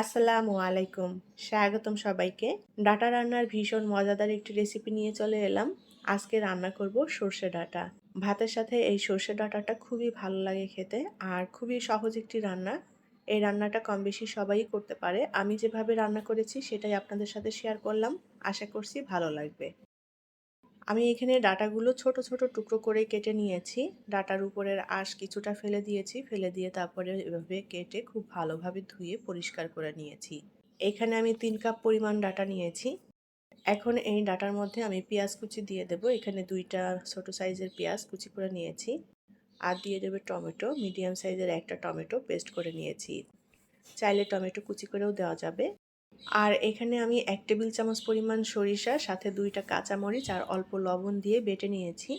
আসসালামু আলাইকুম। স্বাগতম সবাইকে। ডাটা রান্নার ভীষণ মজাদার একটি রেসিপি নিয়ে চলে এলাম। আজকে রান্না করব সর্ষে ডাটা। ভাতের সাথে এই সর্ষে ডাটাটা খুবই ভালো লাগে খেতে আর খুবই সহজ একটি রান্না। এই রান্নাটা কম বেশি সবাই করতে পারে। আমি যেভাবে রান্না করেছি সেটাই আপনাদের সাথে শেয়ার করলাম। আশা করছি ভালো লাগবে। আমি এখানে ডাটাগুলো ছোট ছোট টুকরো করে কেটে নিয়েছি। ডাটার উপরের আঁশ কিছুটা ফেলে দিয়েছি। ফেলে দিয়ে তারপরে এভাবে কেটে খুব ভালোভাবে ধুয়ে পরিষ্কার করে নিয়েছি। এখানে আমি তিন কাপ পরিমাণ ডাটা নিয়েছি। এখন এই ডাটার মধ্যে আমি পেঁয়াজ কুচি দিয়ে দেব। এখানে দুইটা ছোট সাইজের পেঁয়াজ কুচি করে নিয়েছি। আর দিয়ে দেবে টমেটো। মিডিয়াম সাইজের একটা টমেটো পেস্ট করে নিয়েছি। চাইলে টমেটো কুচি করেও দেওয়া যাবে। আর এখানে আমি এক টেবিল চামচ পরিমাণ সরিষা, সাথে দুইটা কাঁচামরিচ আর অল্প লবণ দিয়ে বেটে নিয়েছি।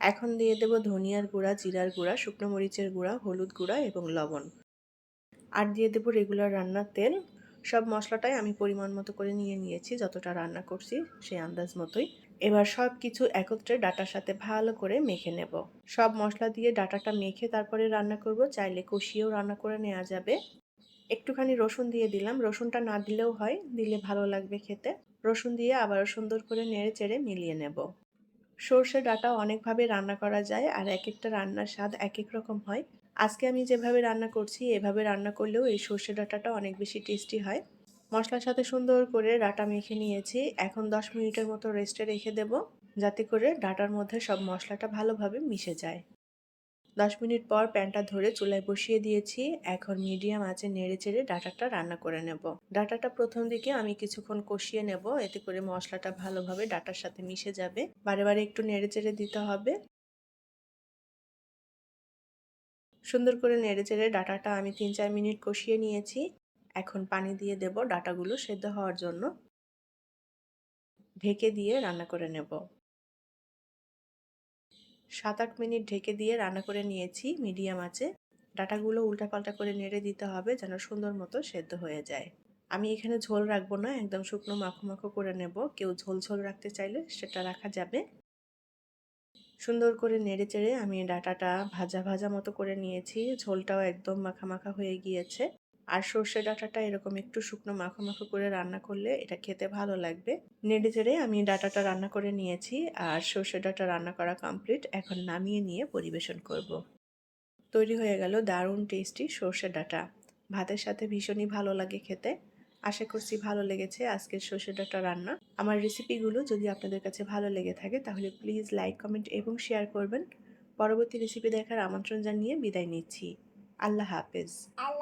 এখন দিয়ে দেব ধনিয়ার গুঁড়া, জিরার গুঁড়া, শুকনো মরিচের গুঁড়া, হলুদ গুঁড়া এবং লবণ। আর দিয়ে দেব রেগুলার রান্নার তেল। সব মশলাটাই আমি পরিমাণ মতো করে নিয়ে নিয়েছি, যতটা রান্না করছি সেই আন্দাজ মতোই। এবার সব কিছু একত্রে ডাটার সাথে ভালো করে মেখে নেব। সব মশলা দিয়ে ডাটাটা মেখে তারপরে রান্না করব। চাইলে কষিয়েও রান্না করে নেওয়া যাবে। একটুখানি রসুন দিয়ে দিলাম। রসুনটা না দিলেও হয়, দিলে ভালো লাগবে খেতে। রসুন দিয়ে আবারও সুন্দর করে নেড়ে চেড়ে মিলিয়ে নেব। সর্ষে ডাটা অনেকভাবে রান্না করা যায় আর এক একটা রান্নার স্বাদ এক এক রকম হয়। আজকে আমি যেভাবে রান্না করছি, এভাবে রান্না করলেও এই সর্ষে ডাটাটা অনেক বেশি টেস্টি হয়। মশলার সাথে সুন্দর করে ডাটা মেখে নিয়েছি। এখন দশ মিনিটের মতো রেস্টে রেখে দেব, যাতে করে ডাটার মধ্যে সব মশলাটা ভালোভাবে মিশে যায়। দশ মিনিট পর প্যানটা ধরে চুলায় বসিয়ে দিয়েছি। এখন মিডিয়াম আঁচে নেড়ে চেড়ে ডাটাটা রান্না করে নেব। ডাটাটা প্রথম দিকে আমি কিছুক্ষণ কষিয়ে নেব। এতে করে মশলাটা ভালোভাবে ডাটার সাথে মিশে যাবে। বারে বারে একটু নেড়ে চেড়ে দিতে হবে। সুন্দর করে নেড়ে চেড়ে ডাটাটা আমি তিন চার মিনিট কষিয়ে নিয়েছি। এখন পানি দিয়ে দেব ডাটাগুলো সেদ্ধ হওয়ার জন্য। ঢেকে দিয়ে রান্না করে নেব। সাত আট মিনিট ঢেকে দিয়ে রান্না করে নিয়েছি মিডিয়াম আছে ডাটাগুলো উল্টাপাল্টা করে নেড়ে দিতে হবে যেন সুন্দর মতো সেদ্ধ হয়ে যায়। আমি এখানে ঝোল রাখব না, একদম শুকনো মাখো মাখো করে নেব। কেউ ঝোল ঝোল রাখতে চাইলে সেটা রাখা যাবে। সুন্দর করে নেড়ে চেড়ে আমি ডাটাটা ভাজা ভাজা মতো করে নিয়েছি। ঝোলটাও একদম মাখা মাখা হয়ে গিয়েছে। আর সর্ষে ডাটাটা এরকম একটু শুকনো মাখো মাখো করে রান্না করলে এটা খেতে ভালো লাগবে। নেড়ে চেড়ে আমি ডাটাটা রান্না করে নিয়েছি আর সর্ষে ডাটা রান্না করা কমপ্লিট এখন নামিয়ে নিয়ে পরিবেশন করব। তৈরি হয়ে গেল দারুণ টেস্টি সর্ষে ডাটা। ভাতের সাথে ভীষণই ভালো লাগে খেতে। আশা করছি ভালো লেগেছে আজকের সর্ষে ডাটা রান্না। আমার রেসিপিগুলো যদি আপনাদের কাছে ভালো লেগে থাকে তাহলে প্লিজ লাইক কমেন্ট এবং শেয়ার করবেন। পরবর্তী রেসিপি দেখার আমন্ত্রণ জানিয়ে বিদায় নিচ্ছি। আল্লাহ হাফেজ। আল্লাহ হাফেজ